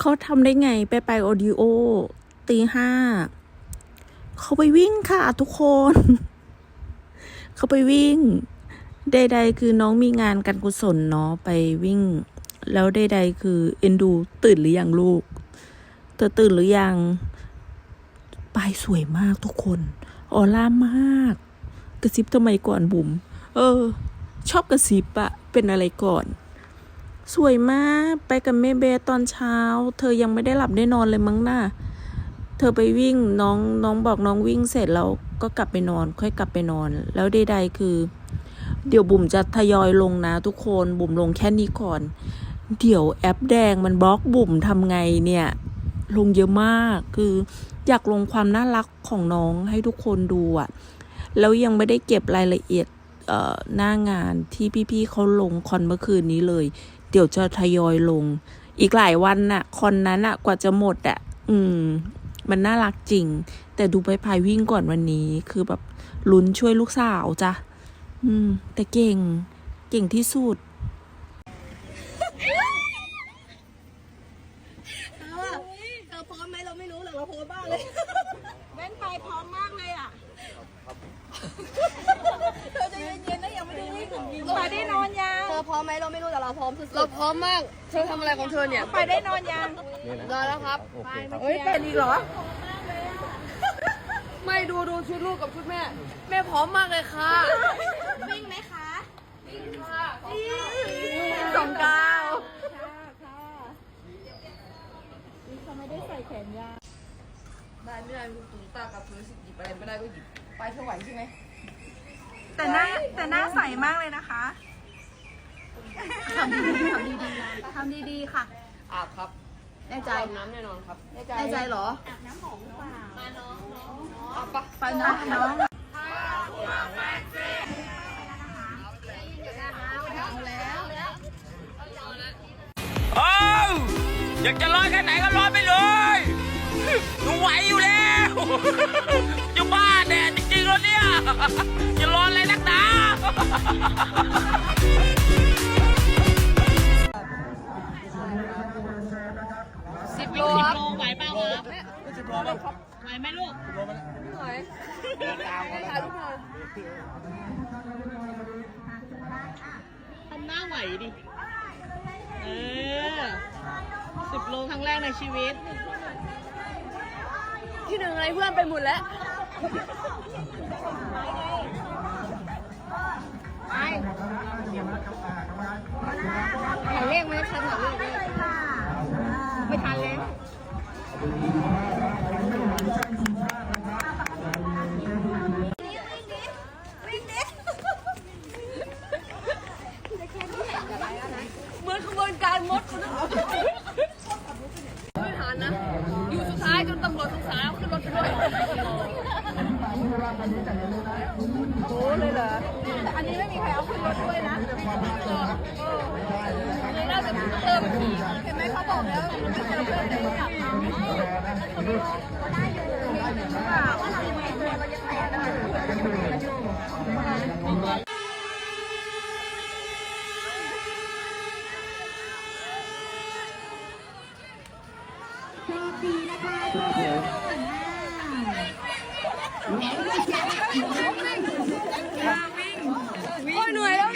เขาทำได้ไงไปไปออดิโอตีห้าเขาไปวิ่งค่ะทุกคน เขาไปวิ่ง ใด ๆ คือน้องมีงานการกุศลเนาะไปวิ่ง แล้วใด ๆ คือเอ็นดูตื่นหรือยังลูกเธอตื่นหรือยังปายสวยมากทุกคนออร่ามาก กระซิบทำไมก่อนบุ๋มเออ ชอบกระซิบอะเป็นอะไรก่อน สวยมากไปกับแม่เบสตอนเช้า เธอยังไม่ได้หลับได้นอนเลยมั้งน่ะเธอไปวิ่งน้องน้องบอกน้องวิ่งเสร็จแล้วก็กลับไปนอน ค่อยกลับไปนอน แล้วใดๆคือ เดี๋ยวบุ๋มจะทยอยลงนะทุกคนบุ๋มลงแค่นี้ก่อน เดี๋ยวแอปแดงมันบล็อกบุ๋มทำไงเนี่ย ลงเยอะมากคืออยากลงความน่ารักของน้องให้ทุกคนดูอะแล้วยังไม่ได้เก็บรายละเอียดหน้างานที่พี่ๆเขาลงคอนเมื่อคืนนี้เลย เดี๋ยวจะทยอยลง อีกหลายวันน่ะ คอนนั้นน่ะ กว่าจะหมดอะ อืม มันน่ารักจริง แต่ดูไปพายวิ่งก่อนวันนี้ คือแบบลุ้นช่วยลูกสาวจ้ะ อืม แต่เก่ง เก่งที่สุดเธอเธอพร้อมไหมเราไม่รู้หรอกเราโพสบ้าเลยแว่นไปพร้อมมากเลยอะเธอจะเย็นๆนะยังไม่ได้วิ่งไปได้นอนยัง เธอพร้อมไหมเราไม่รู้แต่เราพร้อมสุดๆเราพร้อมมาก เธอทำอะไรของเธอเนี่ย ไปได้นอนยังรอแล้วครับ เฮ้ยเป็นอีกเหรอ ไม่ดูดูชุดลูกกับชุดแม่ แม่พร้อมมากเลยค่ะ วิ่งไหมคะสองเก้าได้ไม่ได้คุณตุ้งตากับเธอสิหยิบอะไรไม่ได้ก็หยิบ ไปเธอไหวใช่ไหม แต่หน้าแต่หน้าใสมากเลยนะคะ ทำดีๆค่ะ อาบครับแน่ใจน้ำแน่นอนครับแน่ใจแน่ใจเหรอ อาบปะไปน้องน้องโอ้วอยากจะร้อนแค่ไหนก็ร้อนไปเลยหนูไหวอยู่แล้วจะบ้าแดดจริงๆแล้วเนี่ย จะร้อนอะไรนักหนา สิบโลครับไหวเปล่าครับไหวไหมลูกไหวถ่ายรูปหน่อยทำหน้าไหวดิ เออสิบโลครั้งแรกในชีวิต ที่หนึ่งอะไรเพื่อนไปหมดแล้ว โอ้เลยเหรอแต่อันนี้ไม่มีใครเอาขึ้นรถด้วยนะเลยน่าจะเติมขี่เห็นไหมเขาบอกแล้วมันไม่เจอเพื่อนเลยกลับมา โอ้ยเหนื่อยแล้ว